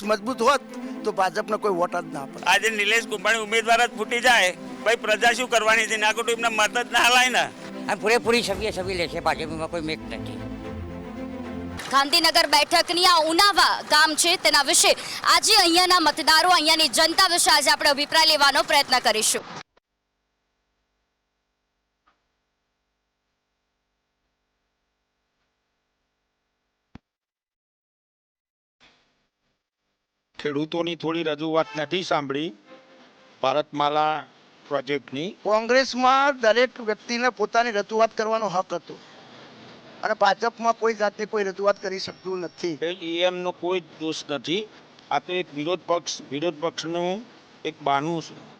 પક્ષ મજબૂત હોત તો ભાજપને કોઈ વોટ જ ના પડે. આજે નિલેશ કુંભાણી ઉમેદવાર જ ફૂટી જાય. ભાઈ પ્રજા શું કરવાની છે? ના કુટુંબ એમને મત જ ના હલાય ને. અને પૂરેપૂરી સભ્ય સભ્ય લેશે ભાજપમાં કોઈ મેક નથી. ગાંધીનગર બેઠકની આ ઉનાવા ગામ છે તેના વિશે આજે અહીંયાના મતદારો અહીંયાની જનતા વિશે આજે આપણે અભિપ્રાય લેવાનો પ્રયત્ન કરીશું. ખેડૂતોની થોડી રજૂઆત નથી સાંભળી. ભારતમાલા પ્રોજેક્ટની. કોંગ્રેસમાં દરેક વ્યક્તિને પોતાની રજૂઆત કરવાનો હક હતો. અને ભાજપમાં કોઈ જાતની કોઈ રજૂઆત કરી શકતું નથી. એમનો કોઈ દોષ નથી. આ તો એક વિરોધ પક્ષ વિરોધ પક્ષનું એક બાનું છે.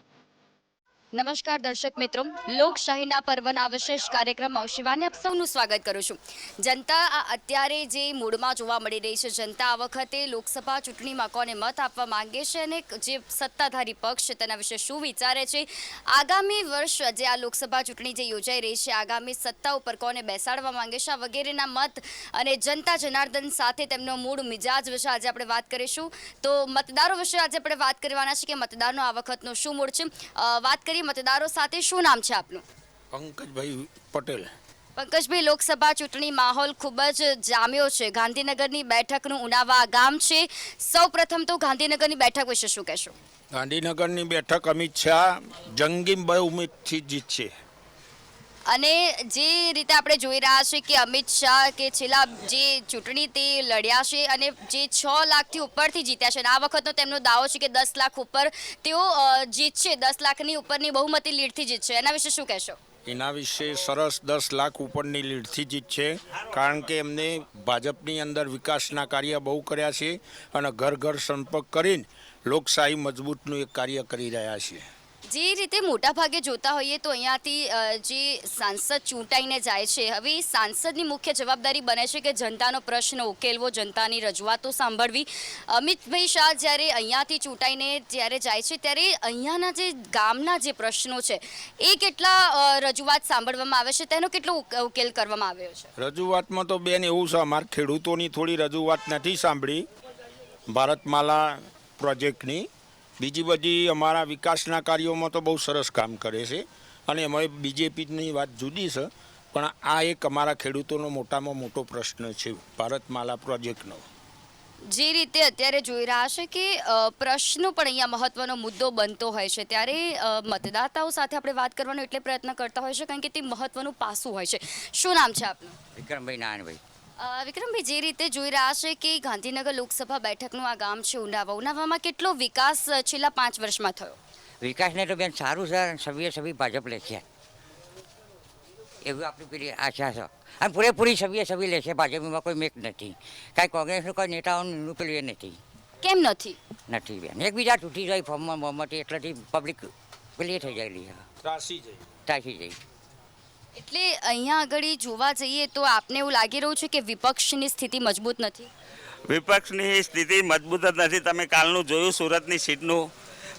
નમસ્કાર દર્શક મિત્રો. લોકશાહીના પર્વના વિશેષ કાર્યક્રમમાં શિવાની આપ સૌનું સ્વાગત કરું છું. જનતા આ અત્યારે જે મૂડમાં જોવા મળી રહી છે, જનતા આ વખતે લોકસભા ચૂંટણીમાં કોને મત આપવા માંગે છે અને જે સત્તાધારી પક્ષ છે તેના વિશે શું વિચારે છે? આગામી વર્ષ જે આ લોકસભા ચૂંટણી જે યોજાઈ રહી છે, આગામી સત્તા ઉપર કોને બેસાડવા માંગે છે? વગેરેના મત અને જનતા જનાર્દન સાથે તેમનો મૂળ મિજાજ વિશે આજે આપણે વાત કરીશું. તો મતદારો વિશે આજે આપણે વાત કરવાના છે કે મતદારનો આ વખતનો શું મૂળ છે? વાત વાત કરીએ મતદારો સાથે શું નામ છે આપનું? પંકજભાઈ પટેલ. પંકજભાઈ લોકસભા ચૂંટણી માહોલ ખૂબ જ જામ્યો છે. ગાંધીનગરની બેઠકનું ઉનાવા ગામ છે. સૌ પ્રથમ તો ગાંધીનગરની બેઠક વિશે શું કહેશો? ગાંધીનગરની બેઠક અમિત શાહ જંગી બહુમતથી જીતશે. અને જે રીતે આપણે જોઈ રહ્યા છે કે અમિત શાહ કે છેલ્લા જે ચૂંટણી તે લડ્યા છે અને જે છ લાખથી ઉપરથી જીત્યા છે. અને આ વખતનો તેમનો દાવો છે કે દસ લાખ ઉપર તેઓ જીતશે. દસ લાખની ઉપરની બહુમતી લીડથી જીતશે. એના વિશે શું કહેશો? એના વિશે સરસ દસ લાખ ઉપરની લીડથી જીતશે. કારણ કે એમને ભાજપની અંદર વિકાસના કાર્ય બહુ કર્યા છે અને ઘર ઘર સંપર્ક કરીને લોકશાહી મજબૂતનું એક કાર્ય કરી રહ્યા છે. જે રીતે મોટા ભાગે જોતા હોઈએ તો અહીંયાથી જે સાંસદ ચૂંટાઈને જાય છે, હવે સાંસદની મુખ્ય જવાબદારી બને છે કે જનતાનો પ્રશ્ન ઉકેલવો, જનતાની રજૂઆતો સાંભળવી. અમિતભાઈ શાહ જ્યારે અહીંયાથી ચૂંટાઈને જ્યારે જાય છે, ત્યારે અહીંયાના જે ગામના જે પ્રશ્નો છે, એ કેટલા રજૂઆત સાંભળવામાં આવે છે, તેનો કેટલો ઉક- ઉકેલ કરવામાં આવ્યો છે? રજૂઆતમાં તો બેન એવું છે, અમારે ખેડૂતોની થોડી રજૂઆત નથી સાંભળી. ભારતમાલા પ્રોજેક્ટની બીજી બધી અમારા વિકાસના કાર્યોમાં તો બહુ સરસ કામ કરે છે અને એમાં બીજેપીની વાત જુદી છે પણ આ એક અમારા ખેડૂતોનો મોટામાં મોટો પ્રશ્ન છે ભારતમાલા પ્રોજેક્ટનો. જે રીતે અત્યારે જોઈ રહ્યા છે કે પ્રશ્નો પણ અહીંયા મહત્વનો મુદ્દો બનતો હોય છે ત્યારે મતદાતાઓ સાથે આપણે વાત કરવાનો એટલે પ્રયત્ન કરતા હોય છે કારણ કે તે મહત્વનું પાસું હોય છે. શું નામ છે આપનું? વિક્રમભાઈ નારાયણભાઈ. વિક્રમભાઈ જે રીતે જોઈ રહ્યા છે કે ગાંધીનગર લોકસભા બેઠકનું આ ગામ છે ઉનાવા ઉનાવામાં કેટલો વિકાસ છેલ્લા પાંચ વર્ષમાં થયો? વિકાસને તો બેન સારું છે અને સભ્ય સભી ભાજપ લે છે. એવું આપણી પેલી આશા છે. અને પૂરેપૂરી સભ્ય સભી લે છે ભાજપમાં કોઈ મેક નથી. કાંઈ કોંગ્રેસનું કોઈ નેતાઓનું પેલું એ નથી. કેમ નથી? નથી બેન. એકબીજા તૂટી જાય ફોર્મમાં બહુમતી એટલેથી પબ્લિક પેલી થઈ ગયેલી છે. ત્રાસી છે ત્રાસી જઈ એટલે અહીંયા આગળ જોવા જઈએ તો આપને એવું લાગી રહ્યું છે કે વિપક્ષની સ્થિતિ મજબૂત નથી? વિપક્ષની સ્થિતિ મજબૂત જ નથી. તમે કાલનું જોયું સુરતની સીટનું.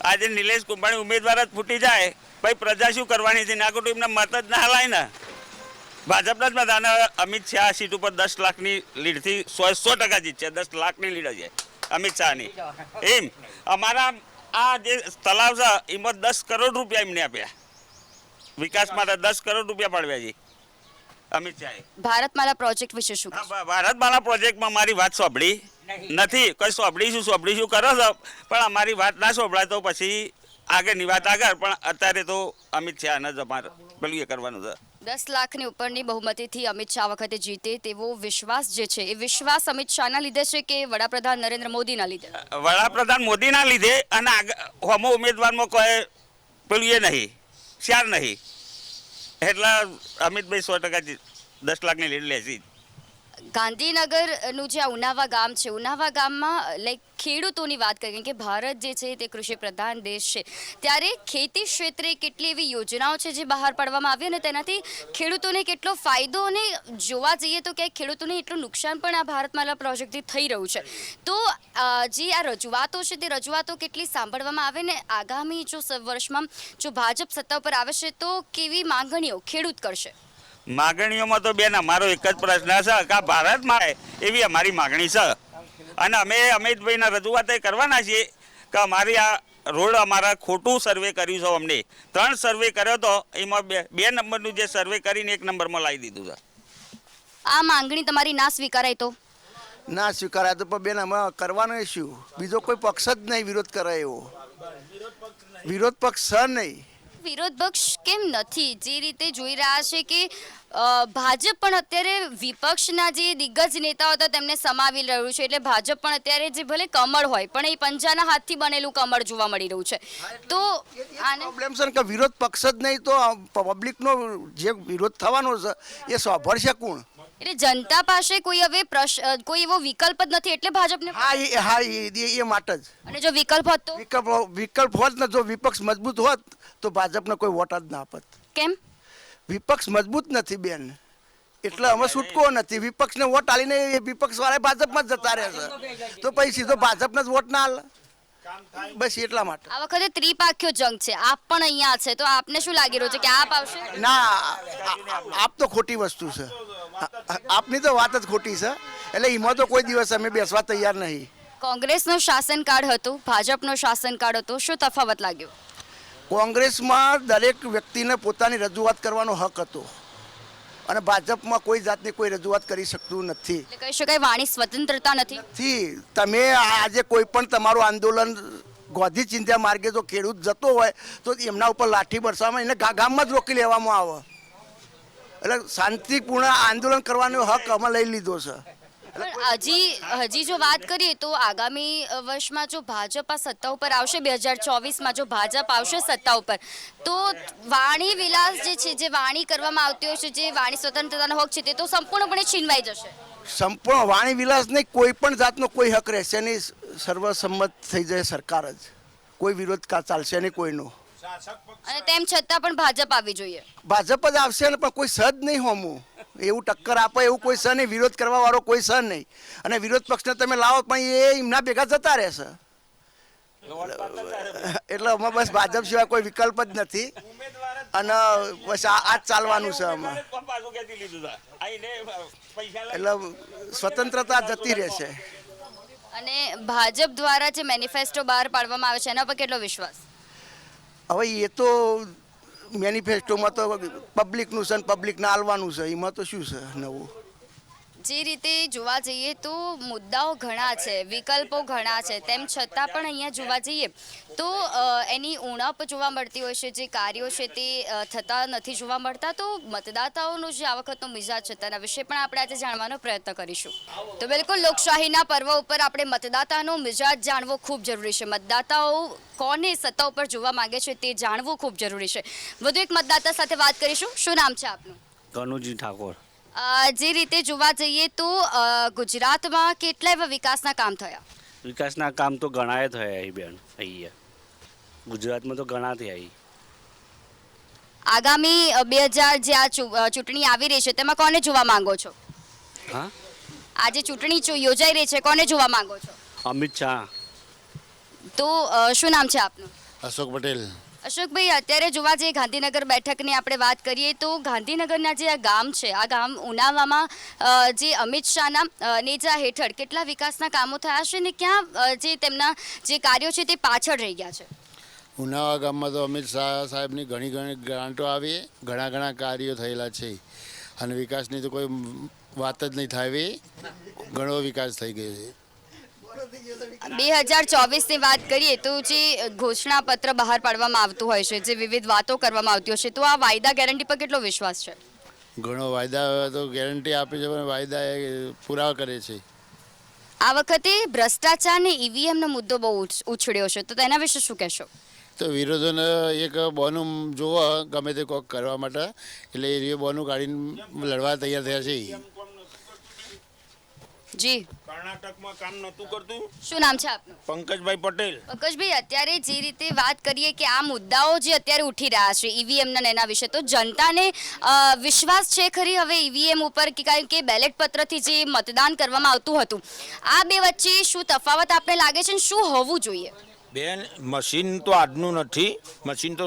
આજે નિલેશ કુંભાણી ઉમેદવાર જ ફૂટી જાય. ભાઈ, પ્રજા શું કરવાની છે? ના કોઈ એમને મત જ ના હલાય ને. ભાજપના જ મત અમિત શાહ સીટ ઉપર દસ લાખની લીડથી સો સો ટકા જીતશે. દસ લાખની લીડ છે અમિત શાહની. એમ. અમારા આ જે તલાવ છે, એમાં દસ કરોડ રૂપિયા એમને આપ્યા. વિકાસ માટે દસ કરોડ રૂપિયા પાડવ્યા છે. અમિત શાહે. ભારતમાલા પ્રોજેક્ટ વિશે શું હા, ભારતમાલા પ્રોજેક્ટમાં મારી વાત સાંભળી નથી કોઈ સાંભળીશું સોંભળીશું કરો છો? પણ અમારી વાત ના સાંભળાય તો પછી આગળની વાત આગળ પણ અત્યારે તો અમિત શાહને જ અમારે પેલું એ કરવાનું છે. દસ લાખની ઉપરની બહુમતીથી અમિત શાહ વખતે જીતે તેવો વિશ્વાસ જે છે એ વિશ્વાસ અમિત શાહના લીધે છે કે વડાપ્રધાન નરેન્દ્ર મોદીના લીધે? વડાપ્રધાન મોદીના લીધે અને હોમો ઉમેદવારમાં કોઈ પેલું એ નહીં. શ્યાર નહીં એટલે અમિતભાઈ સો ટકા દસ લાખની લીડ લેશે જ. ગાંધીનગરનું જે આ ઉનાવા ગામ છે, ઉનાવા ગામમાં લાઈક ખેડૂતોની વાત કરીએ કે ભારત જે છે તે કૃષિ પ્રધાન દેશ છે. ત્યારે ખેતી ક્ષેત્રે કેટલી એવી યોજનાઓ છે જે બહાર પાડવામાં આવી અને તેનાથી ખેડૂતોને કેટલો ફાયદો અને જોવા જઈએ તો ક્યાંક ખેડૂતોને એટલું નુકસાન પણ આ ભારતમાલા પ્રોજેક્ટથી થઈ રહ્યું છે. તો જે આ રજૂઆતો છે તે રજૂઆતો કેટલી સાંભળવામાં આવે ને આગામી જો વર્ષમાં જો ભાજપ સત્તા ઉપર આવે છે તો કેવી માંગણીઓ ખેડૂત કરશે? માગણીઓમાં તો બેન અમારો એક જ પ્રશ્ન છે કે આ ભારતમાં આવે એવી અમારી માગણી છે. અને અમે અમિતભાઈના રજૂઆત એ કરવાના છીએ કે અમારી આ રોડ અમારા ખોટું સર્વે કર્યું છે અમને. ત્રણ સર્વે કર્યો તો એમાં બે બે નંબરનું જે સર્વે કરીને એક નંબરમાં લાવી દીધું છે. આ માંગણી તમારી ના સ્વીકારાય તો? ના સ્વીકારાય તો પણ બેન અમે કરવાનો શું? બીજો કોઈ પક્ષ જ નહીં વિરોધ કરે એવો વિરોધ પક્ષ છે નહીં. વિરોધ પક્ષ કેમ નથી? જે રીતે જોઈ રહ્યા છે કે ભાજપ પણ અત્યારે વિપક્ષના જે દિગ્ગજ નેતાઓ હતા તેમને સમાવી રહ્યું છે. એટલે ભાજપ પણ અત્યારે જે ભલે કમળ હોય પણ એ પંજાના હાથથી બનેલું કમળ જોવા મળી રહ્યું છે. તો આને પ્રોબ્લેમ છે કે વિરોધ પક્ષ જ નહીં તો પબ્લિકનો જે વિરોધ થવાનો છે એ સાંભળશે કોણ? એટલે જનતા પાસે કોઈ હવે કોઈ એવો વિકલ્પ જ નથી. એટલે ભાજપને હા એ હા એ એ- માટે જ. અને જો વિકલ્પ હોત? તો વિકલ્પ વિકલ્પ હોત ને જો વિપક્ષ મજબૂત હોત તો ભાજપને કોઈ વોટ જ ના આપત. કેમ? વિપક્ષ મજબૂત નથી બેન. એટલે અમે છૂટકો નથી. વિપક્ષને વોટ આલીને એ વિપક્ષ વાળા ભાજપમાં જ જતા રહેશે તો પછી સીધો ભાજપને જ વોટ ના આલે. બસ એટલા માટે. આ વખતે ત્રિપાખ્યો જંગ છે. આપ પણ અહીંયા છે. તો આપને શું લાગી રહ્યું છે કે આપ આવશે? ના આપ તો ખોટી વસ્તુ છે. આપની તો વાત જ ખોટી છે. એટલે એમાં તો કોઈ દિવસ અમે બેસવા તૈયાર નહીં. કોંગ્રેસનો શાસનકાળ હતો ભાજપનો શાસનકાળ હતો. શું તફાવત લાગ્યો? કોંગ્રેસમાં દરેક વ્યક્તિને પોતાની રજૂઆત કરવાનો હક હતો. અને ભાજપમાં કોઈ જાતની કોઈ રજૂઆત કરી શકતું નથી. એટલે કહી શકાય વાણી સ્વતંત્રતા નથી? તમે આજે કોઈ પણ તમારું આંદોલન ગોધી ચિંતા માર્ગે જો ખેડૂત જતો હોય તો એમના ઉપર લાઠી બરસામાં એને ગામમાં જ રોકી લેવામાં આવે. એટલે શાંતિપૂર્ણ આંદોલન કરવાનો હક અમે લઈ લીધો છે. હજી હજી જો વાત કરીએ તો આગામી વર્ષમાં જો ભાજપ આ સત્તા ઉપર આવશે બે હજાર ચોવીસમાં જો ભાજપ આવશે સત્તા ઉપર તો વાણી વિલાસ જે છે જે વાણી કરવામાં આવતી હોય છે જે વાણી સ્વતંત્રતાનો હક છે તે તો સંપૂર્ણપણે છીનવાઈ જશે. સંપૂર્ણ વાણી વિલાસ નહીં કોઈ પણ જાતનો કોઈ હક રહેશે નહીં સર્વસંમત થઈ જાય સરકાર જ. કોઈ વિરોધ કા- ચાલશે નહીં કોઈનો. અને તેમ છતાં પણ ભાજપ આવી જોઈએ. ભાજપ જ આવશે ને પણ કોઈ સદ નહીં હોમું. એવું ટક્કર આપે એવું કોઈ સ નહીં. વિરોધ કરવા વાળો કોઈ છે નહીં. અને વિરોધ પક્ષને તમે લાવો પણ એ એમના ભેગા જતા રહેશે. એટલે અમે બસ ભાજપ સિવાય કોઈ વિકલ્પ જ નથી. અને બસ આ જ ચાલવાનું છે અમે એટલે સ્વતંત્રતા જતી રહેશે. અને ભાજપ દ્વારા જે મેનિફેસ્ટો બહાર પાડવામાં આવે છે એના પર કેટલો વિશ્વાસ? હવે એ તો મેનિફેસ્ટોમાં તો પબ્લિકનું છે ને પબ્લિકને આલવાનું છે. એમાં તો શું છે નવું? જે રીતે જોવા જઈએ તો મુદ્દાઓ ઘણા છે, વિકલ્પો ઘણા છે, તેમ છતાં પણ અહીંયા જોવા જઈએ તો એની ઉણપ જોવા મળતી હોય છે, જે કાર્યો છે તે થતા નથી જોવા મળતા. તો મતદાતાઓનો જે આ વખતનો મિજાજ છે તેના વિશે પણ આપણે આજે જાણવાનો પ્રયત્ન કરીશું. તો બિલકુલ લોકશાહીના પર્વ ઉપર આપણે મતદાતાનો મિજાજ જાણવો ખૂબ જરૂરી છે. મતદાતાઓ કોને સત્તા ઉપર જોવા માંગે છે તે જાણવું ખૂબ જરૂરી છે. વધુ એક મતદાતા સાથે વાત કરીશું. શું નામ છે આપનું? કનુજી ઠાકોર. જે રીતે જોવા જઈએ તો ગુજરાતમાં કેટલા એવા વિકાસના કામ થયા? વિકાસના કામ તો ઘણાએ થયા અહીં બેન અહીંયા. ગુજરાતમાં તો ઘણા થયા આગામી બે હજાર જે આ ચૂ- ચૂંટણી આવી રહી છે તેમાં કોને જોવા માંગો છો? હા? આજે ચૂંટણી યોજાઈ રહી છે કોને જોવા માંગો છો? અમિત શાહ. તો શું નામ છે આપનું? અશોક પટેલ. અશોકભાઈ, અત્યારે જોવા જઈએ ગાંધીનગર બેઠકની આપણે વાત કરીએ તો ગાંધીનગરના જે આ ગામ છે, આ ગામ ઉનાવામાં જે અમિત શાહના નેજા હેઠળ કેટલા વિકાસના કામો થયા છે ને ક્યાં જે તેમના જે કાર્યો છે તે પાછળ રહી ગયા છે? ઉનાવા ગામમાં તો અમિત શાહ સાહેબની ઘણી ઘણી ગ્રાન્ટો આવી, ઘણા ઘણા કાર્યો થયેલા છે. અને વિકાસની તો કોઈ વાત જ નહીં થાય ઘણો વિકાસ થઈ ગયો છે. બે હજાર ચોવીસની વાત કરીએ તો જે ઘોષણાપત્ર બહાર પાડવામાં આવતું હોય છે જે વિવિધ વાતો કરવામાં આવતી હોય છે તો આ વાયદા ગેરંટી પર કેટલો વિશ્વાસ છે? ઘણો વાયદા તો ગેરંટી આપે છે પણ વાયદા એ પૂરા કરે છે. આ વખતે ભ્રષ્ટાચાર ને ઈવીએમનો મુદ્દો બહુ ઉછ- ઉછળ્યો છે તો તેના વિશે શું કહેશો? તો વિરોધોને એક બોનું જોવા ગમે તે કોક કરવા માટે એટલે એ બોનું કાઢીને લડવા તૈયાર થયા છે. જી. કર્ણાટકમાં કામ નહોતું કરતું? શું નામ છે આપનું? પંકજભાઈ પટેલ. પંકજભાઈ અત્યારે જે રીતે વાત કરીએ કે આ મુદ્દાઓ જે અત્યારે ઉઠી રહ્યા છે ઈવીએમના એના વિશે તો જનતાને વિશ્વાસ છે ખરી હવે ઈવીએમ ઉપર કે કારણ કે બેલેટ પત્રથી જે મતદાન કરવામાં આવતું હતું આ બે વચ્ચે શું તફાવત આપને લાગે છે ને શું હોવું જોઈએ? બેન મશીન તો આજનું નથી. મશીન તો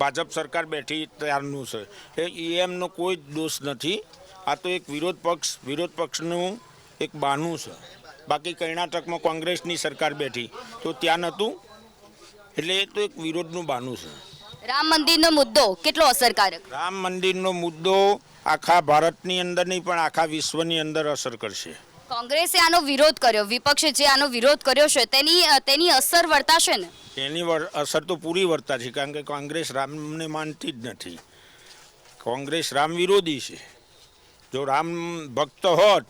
ભાજપ સરકાર બેઠી ત્યારનું છે. એ ઈએમનો કોઈ દોષ નથી. આ તો એક વિરોધ પક્ષ વિરોધ પક્ષનું એક બહાનું છે. બાકી કર્ણાટકમાં કોંગ્રેસની સરકાર બેઠી. તો ત્યાં નહોતું. એટલે એ તો એક વિરોધનું બાનું છે. રામ મંદિરનો મુદ્દો કેટલો અસરકારક? રામ મંદિરનો મુદ્દો આખા ભારતની અંદર નહીં પણ આખા વિશ્વની અંદર અસર કરશે. કોંગ્રેસે આનો વિરોધ કર્યો વિપક્ષે જે આનો વિરોધ કર્યો છે તેની તેની અસર વર્તાશે ને? તેની અસર તો પૂરી વર્તા છે કારણ કે કોંગ્રેસ રામને માનતી જ નથી. કોંગ્રેસ રામ વિરોધી છે. જો રામ ભક્ત હોત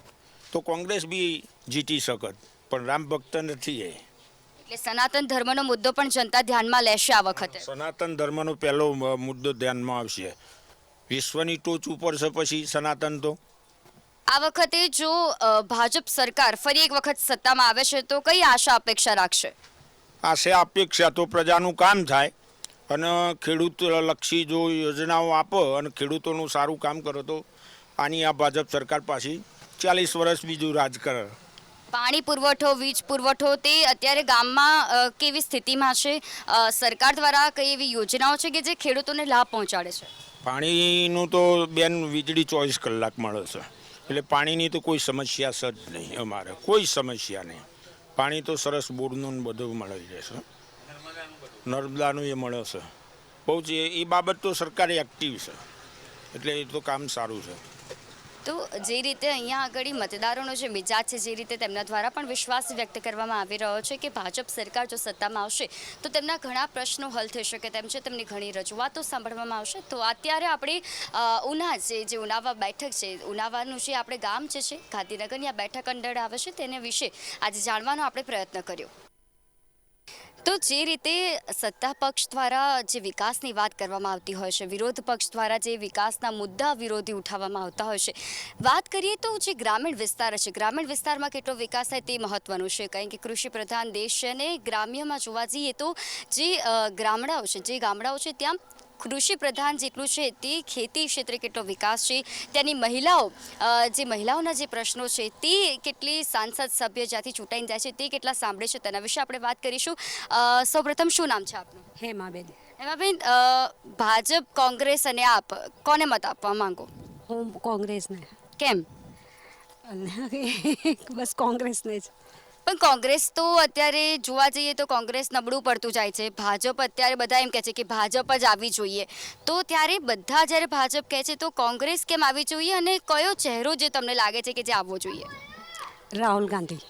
તો કોંગ્રેસ બી જીતી શકત પણ રામ ભક્ત નથી એ. એટલે સનાતન ધર્મનો મુદ્દો પણ જનતા ધ્યાનમાં લેશે આ વખતે? સનાતન ધર્મનો પહેલો મુદ્દો ધ્યાનમાં આવશે. વિશ્વની ટોચ ઉપર છે પછી સનાતન તો. આ વખતે જો ભાજપ સરકાર ફરી એક વખત સત્તામાં આવે છે તો કઈ આશા અપેક્ષા રાખશે? આશા અપેક્ષા તો પ્રજાનું કામ થાય. અને ખેડૂત લક્ષી જો યોજનાઓ આપો અને ખેડૂતોનું સારું કામ કરો તો આની આ ભાજપ સરકાર પાછી ચાલીસ વર્ષ બીજું રાજ કરે પાણી પુરવઠો વીજ પુરવઠો તે અત્યારે ગામમાં કેવી સ્થિતિમાં છે? સરકાર દ્વારા કઈ એવી યોજનાઓ છે કે જે ખેડૂતોને લાભ પહોંચાડે છે? પાણીનું તો બેન વીજળી ચોવીસ કલાક મળે છે. એટલે પાણીની તો કોઈ સમસ્યા સજ નહીં અમારે. કોઈ સમસ્યા નહીં. પાણી તો સરસ બોરનું ને બધું મળી રહેશે નર્મદાનું એ મળે છે. બહુ જ એ બાબત તો સરકારે એક્ટિવ છે. એટલે એ તો કામ સારું છે. તો જે રીતે અહીંયા આગળ મતદારોનો જે મિજાજ છે, જે રીતે તેમના દ્વારા પણ વિશ્વાસ વ્યક્ત કરવામાં આવી રહ્યો છે કે ભાજપ સરકાર જો સત્તામાં આવશે, તો તેમના ઘણા પ્રશ્નો હલ થઈ શકે તેમ છે, તેમની ઘણી રજૂઆતો સાંભળવામાં આવશે. તો અત્યારે આપણે ઉના જે જે ઉનાવા બેઠક છે, ઉનાવાનું જે આપણે ગામ છે, ગાંધીનગરની આ બેઠક અંડર આવે છે, તેને વિશે આજે જાણવાનો આપણે પ્રયત્ન કર્યો. તો જે રીતે સત્તા પક્ષ દ્વારા જે વિકાસની વાત કરવામાં આવતી હોય છે, વિરોધ પક્ષ દ્વારા જે વિકાસના મુદ્દા વિરોધી ઉઠાવવામાં આવતા હોય છે, વાત કરીએ તો જે ગ્રામીણ વિસ્તાર છે, ગ્રામીણ વિસ્તારમાં કેટલો વિકાસ થાય તે મહત્વનું છે. કારણ કે કૃષિ પ્રધાન દેશ છે અને ગ્રામ્યમાં જોવા જઈએ તો જે ગામડાઓ છે, જે ગામડાઓ છે, ત્યાં કૃષિ પ્રધાન જેટલું છે તે ખેતી ક્ષેત્રે કેટલો વિકાસ છે ત્યાંની મહિલાઓ જે મહિલાઓના જે પ્રશ્નો છે તે કેટલી સાંસદ સભ્ય જ્યાંથી ચૂંટાઈને જાય છે તે કેટલા સાંભળે છે તેના વિશે આપણે વાત કરીશું. સૌપ્રથમ શું નામ છે આપનું? હેમાબેન. હેમાબેન ભાજપ કોંગ્રેસ અને આપ કોને મત આપવા માંગો? હું કોંગ્રેસને. કેમ? બસ કોંગ્રેસને જ. પણ કોંગ્રેસ તો અત્યારે જોવા જઈએ તો કોંગ્રેસ નબળું પડતું જાય છે. ભાજપ અત્યારે બધા એમ કહે છે કે ભાજપ જ આવી જોઈએ. તો ત્યારે બધા જ્યારે ભાજપ કહે છે તો કોંગ્રેસ કેમ આવી જોઈએ અને કયો ચહેરો જે તમને લાગે છે કે જે આવવો જોઈએ? રાહુલ ગાંધી.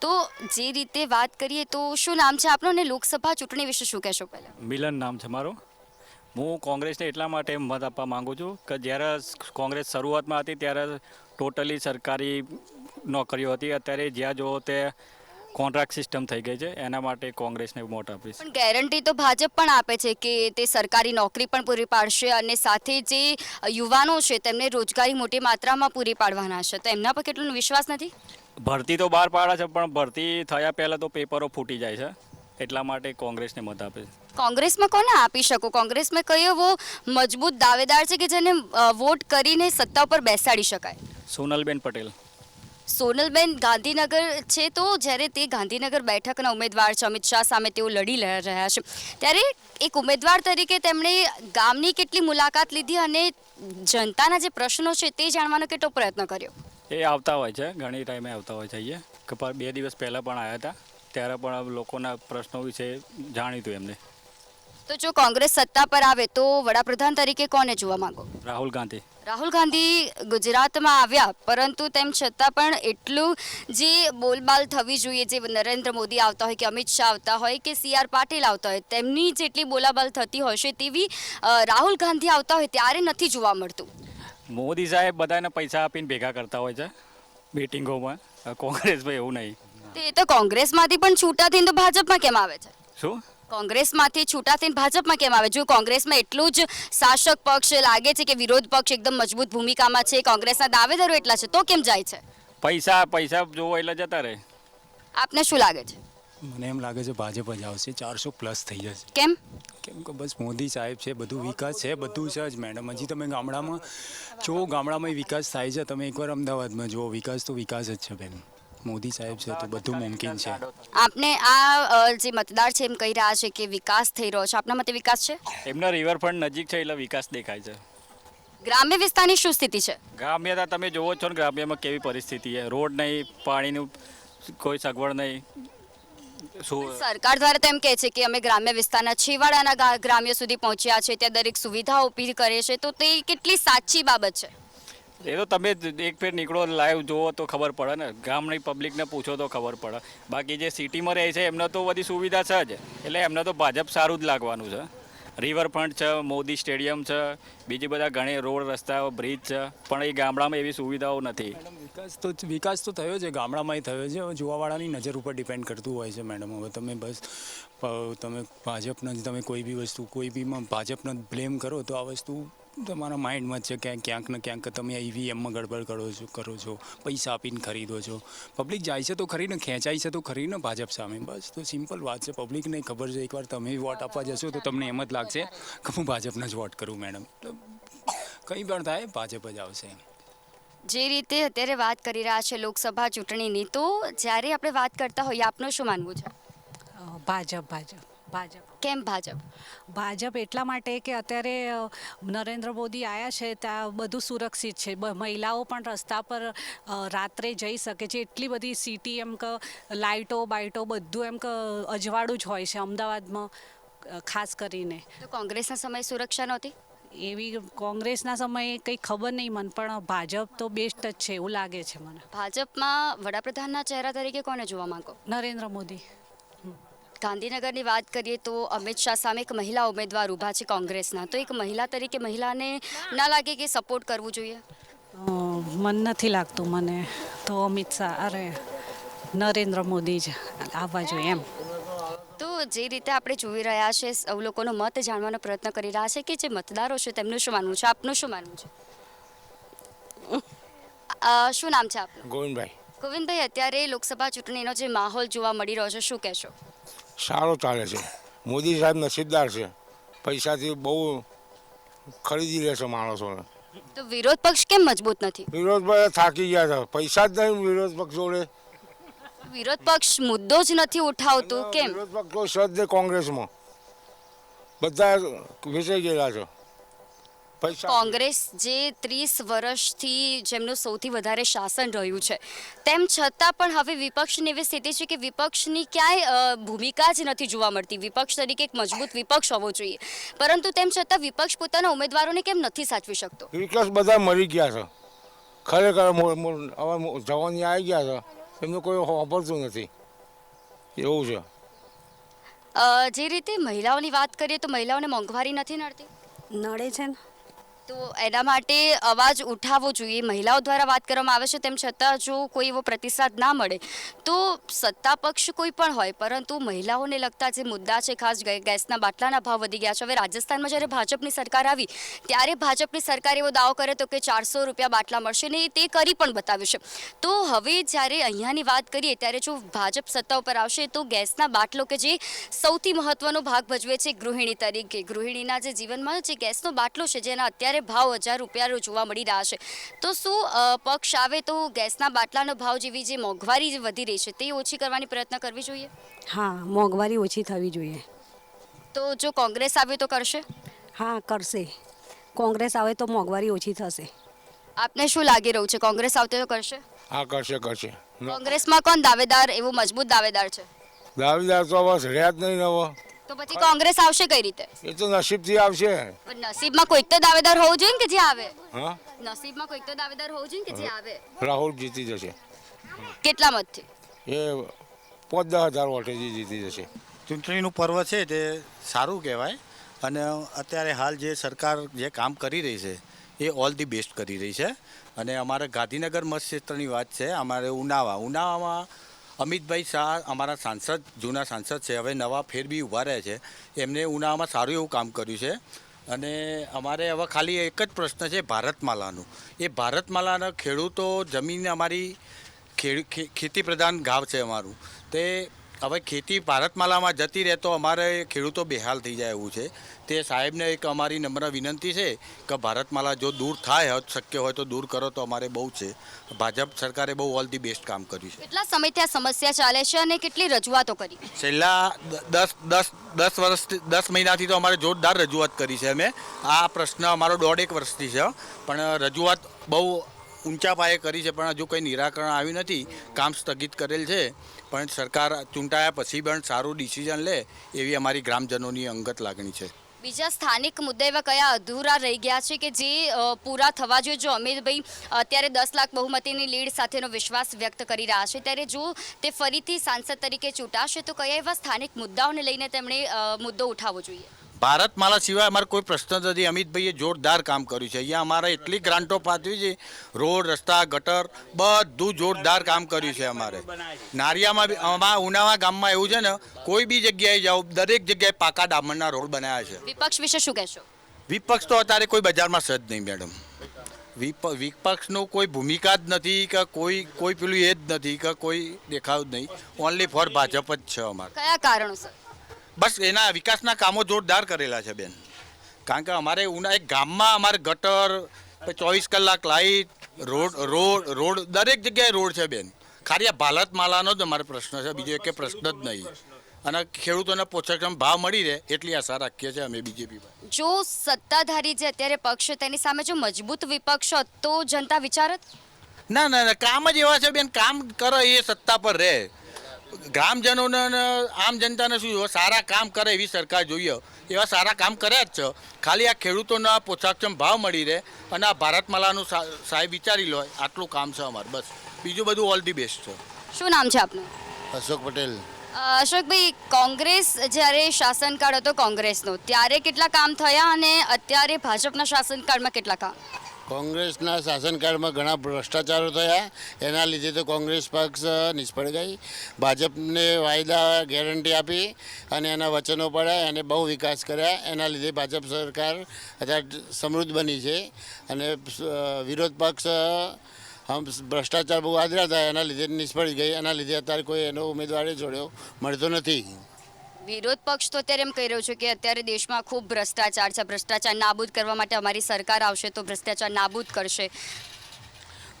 તો જે રીતે વાત કરીએ તો શું નામ છે આપનું અને લોકસભા ચૂંટણી વિશે શું કહેશો પહેલાં? મિલન નામ છે મારો. હું કોંગ્રેસને એટલા માટે મત આપવા માગું છું કે જ્યારે કોંગ્રેસ શરૂઆતમાં હતી ત્યારે ટોટલી સરકારી નોકરીઓ હતી. અત્યારે જ્યાં જુઓ તે કોન્ટ્રાક્ટ સિસ્ટમ થઈ ગઈ છે. એના માટે કોંગ્રેસને વોટ આપીશ પણ ગેરંટી તો ભાજપ પણ આપે છે કે તે સરકારી નોકરી પણ પૂરી પાડશે અને સાથે જે યુવાનો છે તેમને રોજગારી મોટી માત્રામાં પૂરી પાડવાના છે. તો એમના પર કેટલો વિશ્વાસ નથી? ભરતી તો બહાર પાડે છે પણ ભરતી થયા પહેલાં તો પેપરો ફૂટી જાય છે. એટલા માટે કોંગ્રેસને મત આપે છે. કોંગ્રેસમાં કોને આપી શકો? કોંગ્રેસમાં કયો એવો મજબૂત દાવેદાર છે કે જેને વોટ કરીને સત્તા ઉપર બેસાડી શકાય? સોનલબેન પટેલ. સોનલબેન ગાંધીનગર છે તો જ્યારે તે ગાંધીનગર બેઠકના ઉમેદવાર છે, અમિત શાહ સામે તેઓ લડી રહ્યા છે. ત્યારે એક ઉમેદવાર તરીકે તેમણે ગામની કેટલી મુલાકાત લીધી અને જનતાના જે પ્રશ્નો છે તે જાણવાનો કેટલો પ્રયત્ન કર્યો? એ આવતા હોય છે, ઘણી ટાઈમે આવતા હોય છે અહીંયા. બે દિવસ પહેલાં પણ આવ્યા હતા. ત્યારે પણ લોકોના પ્રશ્નો વિશે જાણીતું એમને. તો જો કોંગ્રેસ સત્તા પર આવે તો વડાપ્રધાન તરીકે કોને જોવા માંગો? રાહુલ ગાંધી. રાહુલ ગાંધી ગુજરાતમાં આવ્યા પરંતુ તેમ છતાં પણ એટલું જે બોલબાલ થવી જોઈએ જે નરેન્દ્ર મોદી આવતા હોય કે અમિત શાહ આવતા હોય કે સી આર પાટીલ આવતા હોય તેમની જેટલી બોલાબાલ થતી હોય છે તેવી રાહુલ ગાંધી આવતા હોય ત્યારે નથી જોવા મળતું. મોદી સાહેબ બધાને પૈસા આપીને ભેગા કરતા હોય છે મિટિંગોમાં. કોંગ્રેસમાં એવું નહીં. તે તો કોંગ્રેસમાંથી પણ છૂટા થઈને તો ભાજપમાં કેમ આવે છે? શું? કોંગ્રેસમાંથી છૂટા થઈને ભાજપમાં કેમ આવે? જો કોંગ્રેસમાં એટલું જ શાસક પક્ષ લાગે છે કે વિરોધ પક્ષ એકદમ મજબૂત ભૂમિકામાં છે કોંગ્રેસના દાવેદારો એટલા છે તો કેમ જાય છે? પૈસા પૈસા જોવો એટલે જતા રહે. આપને શું લાગે છે? મને એમ લાગે છે ભાજપ જ આવશે ચારસો પ્લસ થઈ જશે. કેમ? કેમ કે બસ મોદી સાહેબ છે બધું વિકાસ છે બધું છે જ મેડમ હજી તમે ગામડામાં જો ગામડામાં વિકાસ થાય છે તમે એકવાર અમદાવાદમાં જુઓ વિકાસ તો વિકાસ જ છે બેન. મોદી સાહેબ છે તો બધું મુમકિન છે. આપને આ જે મતદાર છે એમ કહી રહ્યા છે કે વિકાસ થઈ રહ્યો છે. આપના મતે વિકાસ છે? એમના રિવરફ્રન્ટ નજીક છે એટલે વિકાસ દેખાય છે. ગ્રામ્ય વિસ્તારની શું સ્થિતિ છે? ગ્રામ્યતા તમે જોવો છો ને ગ્રામ્યમાં કેવી પરિસ્થિતિ છે. રોડ નહીં પાણીનું કોઈ સગવડ નહીં. શું? સરકાર દ્વારા તેમ કહે છે કે અમે ગ્રામ્ય વિસ્તારના છેવાડાના ગ્રામ્ય સુધી પહોંચ્યા છે. ત્યાં દરેક સુવિધા ઊભી કરે છે. તો તે કેટલી સાચી બાબત છે? એ તો તમે એક ફેર નીકળો લાઈવ જુઓ તો ખબર પડે ને. ગામની પબ્લિકને પૂછો તો ખબર પડે. બાકી જે સિટીમાં રહે છે, એમને તો બધી સુવિધા છે જ. એટલે એમને તો ભાજપ સારું જ લાગવાનું છે. રિવરફ્રન્ટ છે, મોદી સ્ટેડિયમ છે, બીજી બધા ઘણી રોડ રસ્તાઓ બ્રિજ છે, પણ એ ગામડામાં એવી સુવિધાઓ નથી. વિકાસ તો વિકાસ તો થયો છે, ગામડામાંય થયો છે. જોવાવાળાની નજર ઉપર ડિપેન્ડ કરતું હોય છે, મેડમ. હવે તમે બસ તમે ભાજપના તમે કોઈ બી વસ્તુ કોઈ બીમાં ભાજપને બ્લેમ કરો તો આ વસ્તુ તમારા માઇન્ડમાં જ છે ક્યાંક ક્યાંક ને ક્યાંક તમે ઈવીએમમાં ગડબડ કરો છો કરો છો પૈસા આપીને ખરીદો છો. પબ્લિક જાય છે તો ખરી ને ખેંચાય છે તો ખરી ને ભાજપ સામે. બસ તો સિમ્પલ વાત છે પબ્લિકને ખબર છે એકવાર તમે વોટ આપવા જશો તો તમને એમ જ લાગશે કે હું ભાજપને જ વોટ કરું મેડમ. તો કંઈ પણ થાય ભાજપ જ આવશે. જે રીતે અત્યારે વાત કરી રહ્યા છે લોકસભા ચૂંટણીની તો જ્યારે આપણે વાત કરતા હોઈએ આપનું શું માનવું છે? ભાજપ ભાજપ ભાજપ. કેમ ભાજપ? ભાજપ એટલા માટે કે અત્યારે નરેન્દ્ર મોદી આવ્યા છે ત્યાં બધું સુરક્ષિત છે. મહિલાઓ પણ રસ્તા પર રાત્રે જઈ શકે છે. એટલી બધી સિટી એમ કે લાઇટો બાઇટો બધું એમ કે અજવાળું જ હોય છે અમદાવાદમાં ખાસ કરીને. તો કોંગ્રેસના સમયે સુરક્ષા નહોતી? એવી કોંગ્રેસના સમયે કંઈ ખબર નહીં મને પણ ભાજપ તો બેસ્ટ જ છે એવું લાગે છે મને. ભાજપમાં વડાપ્રધાનના ચહેરા તરીકે કોને જોવા માંગો? નરેન્દ્ર મોદી. ગાંધીનગરની વાત કરીએ તો અમિત શાહ સામે એક મહિલા ઉમેદવાર ઊભા છે કોંગ્રેસના. તો એક મહિલા તરીકે મહિલાને ના લાગે કે સપોર્ટ કરવું જોઈએ? મન નથી લાગતું મને. તો અમિત શાહ અરે નરેન્દ્ર મોદી જ આવવા જોઈએ એમ. તો જે રીતે આપણે જોઈ રહ્યા છે સૌ લોકોનો મત જાણવાનો પ્રયત્ન કરી રહ્યા છે કે જે મતદારો છે તેમનું શું માનવું છે? આપનું શું માનવું છે? શું નામ છે આપનું? ગોવિંદભાઈ. ગોવિંદભાઈ અત્યારે લોકસભા ચૂંટણીનો જે માહોલ જોવા મળી રહ્યો છે શું કહેશો? સારો ચાલે છે. મોદી સાહેબ નસીબદાર છે. પૈસાથી બહુ ખરીદી લે છે માણસોને. તો વિરોધ પક્ષ કેમ મજબૂત નથી? વિરોધ પક્ષ થાકી ગયા છે. પૈસા જ નહીં વિરોધ પક્ષ જોડે. વિરોધ પક્ષ મુદ્દો જ નથી ઉઠાવતું કેમ? વિરોધ પક્ષ શ્રદ્ધે કોંગ્રેસમાં. બધા વેચાઈ ગયેલા છે. કોંગ્રેસ જે ત્રીસ વર્ષથી જેમનું સૌથી વધારે શાસન રહ્યું છે તેમ છતાં પણ હવે વિપક્ષની એવી સ્થિતિ છે કે વિપક્ષની ક્યાંય ભૂમિકા જ નથી જોવા મળતી. વિપક્ષ તરીકે એક મજબૂત વિપક્ષ હોવો જોઈએ. પરંતુ તેમ છતાં વિપક્ષ પોતાના ઉમેદવારોને કેમ નથી સાચવી શકતો? વિકાસ બધા મરી ગયા છે. ખરેખર હવે જવાની આવી ગયા છે. એમને કોઈ વાપરતું નથી. એવું છે. જે રીતે મહિલાઓની વાત કરીએ તો મહિલાઓને મોંઘવારી નથી નડતી? નડે છે ને. તો એના માટે અવાજ ઉઠાવવો જોઈએ. મહિલાઓ દ્વારા વાત કરવામાં આવે છે તેમ છતાં જો કોઈ એવો પ્રતિસાદ ના મળે, તો સત્તા પક્ષ કોઈ પણ હોય, પરંતુ મહિલાઓને લગતા જે મુદ્દા છે, ખાસ ગેસના બાટલાના ભાવ વધી ગયા છે. હવે રાજસ્થાનમાં જ્યારે ભાજપની સરકાર આવી, ત્યારે ભાજપની સરકાર એવો દાવો કરે તો કે ચારસો રૂપિયા બાટલા મળશે ને તે કરી પણ બતાવ્યું છે. તો હવે જ્યારે અહીંયાની વાત કરીએ, ત્યારે જો ભાજપ સત્તા ઉપર આવશે, તો ગેસના બાટલો કે જે સૌથી મહત્વનો ભાગ ભજવે છે ગૃહિણી તરીકે. ગૃહિણીના જે જીવનમાં જે ગેસનો બાટલો છે, જેના અત્યારે ભાવ હજાર રૂપિયા જોવા મળી રહ્યા છે. તો શું પક્ષ આવે તો ગેસના બાટલાનો ભાવ જેવી જે મોંઘવારી જે વધી રહી છે તે ઓછી કરવાની પ્રયત્ન કરવી જોઈએ? હા મોંઘવારી ઓછી થવી જોઈએ. તો જો કોંગ્રેસ આવે તો કરશે? હા કરશે. કોંગ્રેસ આવે તો મોંઘવારી ઓછી થશે. આપને શું લાગી રહ્યું છે? કોંગ્રેસ આવતે તો કરશે? હા કરશે કરશે. કોંગ્રેસમાં કોણ દાવેદાર એવો મજબૂત દાવેદાર છે? દાવેદાર તો બસ રહ્યા જ નહીં ને હવે તો પછી કોંગ્રેસ આવશે કઈ રીતે? એ તો નસીબથી આવશે. પણ નસીબમાં કોઈક તો દાવેદાર હોવું જોઈએ ને કે જે આવે? હા? નસીબમાં કોઈક તો દાવેદાર હોવું જોઈએ ને કે જે આવે? રાહુલ જીતી જશે. કેટલા મતથી? એ પાંચ દસ હજાર વોટેથી જીતી જશે. ચૂંટણીનું પર્વ છે તે સારું કહેવાય. અને અત્યારે હાલ જે સરકાર જે કામ કરી રહી છે એ ઓલ ધી બેસ્ટ કરી રહી છે. અને અમારે ગાંધીનગર મત ક્ષેત્રની વાત છે. અમારે ઉનાવા. ઉનાવામાં અમિતભાઈ શાહ અમારા સાંસદ, જૂના સાંસદ છે. હવે નવા ફેર બી ઊભા રહે છે. એમને ઉનાળામાં સારું એવું કામ કર્યું છે. અને અમારે હવે ખાલી એક જ પ્રશ્ન છે, ભારતમાલાનું. એ ભારતમાલાના ખેડૂતો જમીન અમારી ખેડ- ખેતી પ્રધાન ગામ છે અમારું. તે હવે ખેતી ભારતમાલામાં જતી રહે તો અમારે ખેડૂતો બેહાલ થઈ જાય એવું છે. તે સાહેબને એક અમારી નમ્ર વિનંતી છે કે ભારતમાલા જો દૂર થાય શક્ય હોય તો દૂર કરો તો અમારે બહુ છે. ભાજપ સરકારે બહુ ઓલ ધી બેસ્ટ કામ કર્યું છે. કેટલા સમયથી આ સમસ્યા ચાલે છે અને કેટલી રજૂઆતો કરી? છેલ્લા દસ દસ દસ વર્ષથી દસ મહિનાથી તો અમારે જોરદાર રજૂઆત કરી છે અમે. આ પ્રશ્ન અમારો દોઢેક વર્ષથી છે પણ રજૂઆત બહુ ઊંચા પાયે કરી છે, પણ હજુ કંઈ નિરાકરણ આવ્યું નથી. કામ સ્થગિત કરેલ છે, પણ સરકાર ચૂંટાયા પછી પણ સારું ડિસિઝન લે એવી અમારી ગ્રામજનોની અંગત લાગણી છે. બીજા સ્થાનિક મુદ્દા એવા કયા અધૂરા રહી ગયા છે કે જે પૂરા થવા જોઈએ? જો અમિતભાઈ અત્યારે દસ લાખ બહુમતીની લીડ સાથેનો વિશ્વાસ વ્યક્ત કરી રહ્યા છે, ત્યારે જો તે ફરીથી સાંસદ તરીકે ચૂંટાશે, તો કયા એવા સ્થાનિક મુદ્દાઓને લઈને તેમણે મુદ્દો ઉઠાવવો જોઈએ? ભારતમાલા સિવાય અમારે કોઈ પ્રશ્ન નથી. અમિતભાઈએ જોરદાર કામ કર્યું છે. અહીંયા અમારે એટલી ગ્રાન્ટો પાથવી છે. રોડ રસ્તા ગટર બધું જોરદાર કામ કર્યું છે અમારે. નારિયામાં બી અમારા ઉનાવા ગામમાં એવું છે ને કોઈ બી જગ્યાએ જાઓ દરેક જગ્યાએ પાકા ડામરના રોડ બનાવ્યા છે. વિપક્ષ વિશે શું કહેશો? વિપક્ષ તો અત્યારે કોઈ બજારમાં છે જ નહીં મેડમ. વિપ વિપક્ષનું કોઈ ભૂમિકા જ નથી કે કોઈ કોઈ પેલું એ જ નથી કે કોઈ દેખાવ જ નહીં. ઓનલી ફોર ભાજપ જ છે અમારે. કયા કારણોસર? બસ એના વિકાસના કામો જોરદાર કરેલા છે બેન. કારણ કે અમારે ઉના એક ગામમાં અમારે ગટર ચોવીસ કલાક લાઇટ રોડ રોડ રોડ દરેક જગ્યાએ રોડ છે બેન. ખાલી આ ભારત માલાનો જ અમારો પ્રશ્ન છે બીજો એક પ્રશ્ન જ નહીં. અને ખેડૂતોને પોષકક્ષમ ભાવ મળી રહે એટલી આશા રાખીએ છીએ અમે બીજેપી જો સત્તાધારી જે અત્યારે પક્ષ છે તેની સામે જો મજબૂત વિપક્ષ તો જનતા વિચારત? ના ના ના કામ જ એવા છે બેન. કામ કરે એ સત્તા પર રહે. ગ્રામજનોને આમ જનતાને શું જોઈએ? સારા કામ કરે એવી સરકાર જોઈએ. એવા સારા કામ કર્યા જ છે. ખાલી આ ખેડૂતોને પોષાક્ષમ ભાવ મળી રહે અને આ ભારતમાલાનું સા- સાહેબ વિચારી લો આટલું કામ છે અમારું બસ. બીજું બધું ઓલ ધી બેસ્ટ છે. શું નામ છે આપનું? અશોક પટેલ. અશોકભાઈ કોંગ્રેસ જ્યારે શાસનકાળ હતો કોંગ્રેસનો ત્યારે કેટલા કામ થયા અને અત્યારે ભાજપના શાસનકાળમાં કેટલા કામ? કોંગ્રેસના શાસનકાળમાં ઘણા ભ્રષ્ટાચારો થયા. એના લીધે તો કોંગ્રેસ પક્ષ નિષ્ફળ ગઈ. ભાજપને વાયદા ગેરંટી આપી અને એના વચનો પડ્યા અને બહુ વિકાસ કર્યા. એના લીધે ભાજપ સરકાર અત્યારે સમૃદ્ધ બની છે અને વિરોધ પક્ષ ભ્રષ્ટાચાર બહુ આદરા હતા એના લીધે નિષ્ફળ ગઈ. એના લીધે અત્યારે કોઈ એનો ઉમેદવારે જોડ્યો મળતો નથી. વિરોધ પક્ષ તો અત્યારે એમ કહી રહ્યો છે કે અત્યારે દેશમાં ખૂબ ભ્રષ્ટાચાર છે. ભ્રષ્ટાચાર નાબૂદ કરવા માટે અમારી સરકાર આવશે તો ભ્રષ્ટાચાર નાબૂદ કરશે.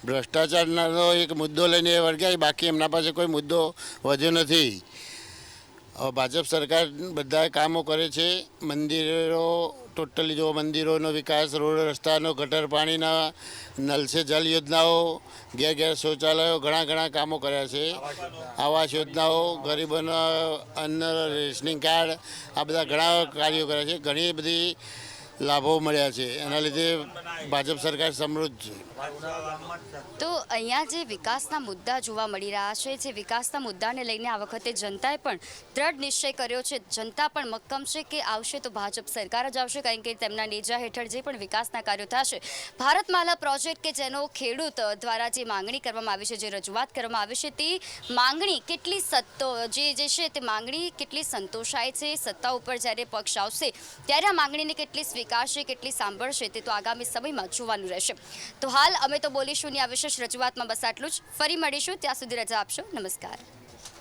ભ્રષ્ટાચારનો એક મુદ્દો લઈને એ વળગાય, બાકી એમના પાસે કોઈ મુદ્દો વધ્યો નથી. ભાજપ સરકાર બધા કામો કરે છે. મંદિરો ટોટલી જો મંદિરોનો વિકાસ, રોડ રસ્તાનો, ગટર પાણીના, નલસે જલ યોજનાઓ, ઘેર ઘેર શૌચાલયો, ઘણા ઘણા કામો કર્યા છે. આવાસ યોજનાઓ, ગરીબોના અન્ન રેશનિંગ કાર્ડ, આ બધા ઘણા કાર્યો કર્યા છે. ઘણી બધી લાભો મળ્યા છે. એના લીધે ભાજપ સરકાર સમૃદ્ધ છે. તો અહીંયા જે વિકાસના મુદ્દા જોવા મળી રહ્યા છે, જે વિકાસના મુદ્દાને લઈને આ વખતે જનતાએ પણ દ્રઢ નિશ્ચય કર્યો છે. જનતા પણ મક્કમ છે કે આવશે તો ભાજપ સરકાર જ આવશે, કારણ કે તેમના નેજા હેઠળ જે પણ વિકાસના કાર્યો થશે. ભારતમાલા પ્રોજેક્ટ કે જેનો ખેડૂત દ્વારા જે માંગણી કરવામાં આવી છે, જે રજૂઆત કરવામાં આવી છે, તે માંગણી કેટલી સત્તો, જે જે છે તે માંગણી કેટલી સંતોષાય છે? સત્તા ઉપર જ્યારે પક્ષ આવશે, ત્યારે આ માંગણીને કેટલી સ્વીકારશે કેટલી સાંભળશે તે તો આગામી સમયમાં જોવાનું રહેશે. તો હાલ અમે તો બોલીશું ની આ વિશેષ રજૂઆતમાં બસ આટલું જ. ફરી મળીશું ત્યાં સુધી રજા આપશો. નમસ્કાર.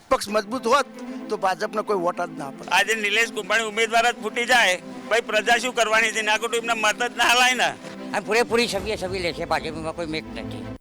પક્ષ મજબૂત હોત તો ભાજપને કોઈ વોટ જ ના પડે. આજે નિલેશ કુંભાણી ઉમેદવાર જ ફૂટી જાય. ભાઈ પ્રજા શું કરવાની છે? ના કુટુંબના મત જ ના હલાય ને. અને પૂરેપૂરી સભ્ય સભ્ય લે છે ભાજપમાં કોઈ મેક નથી.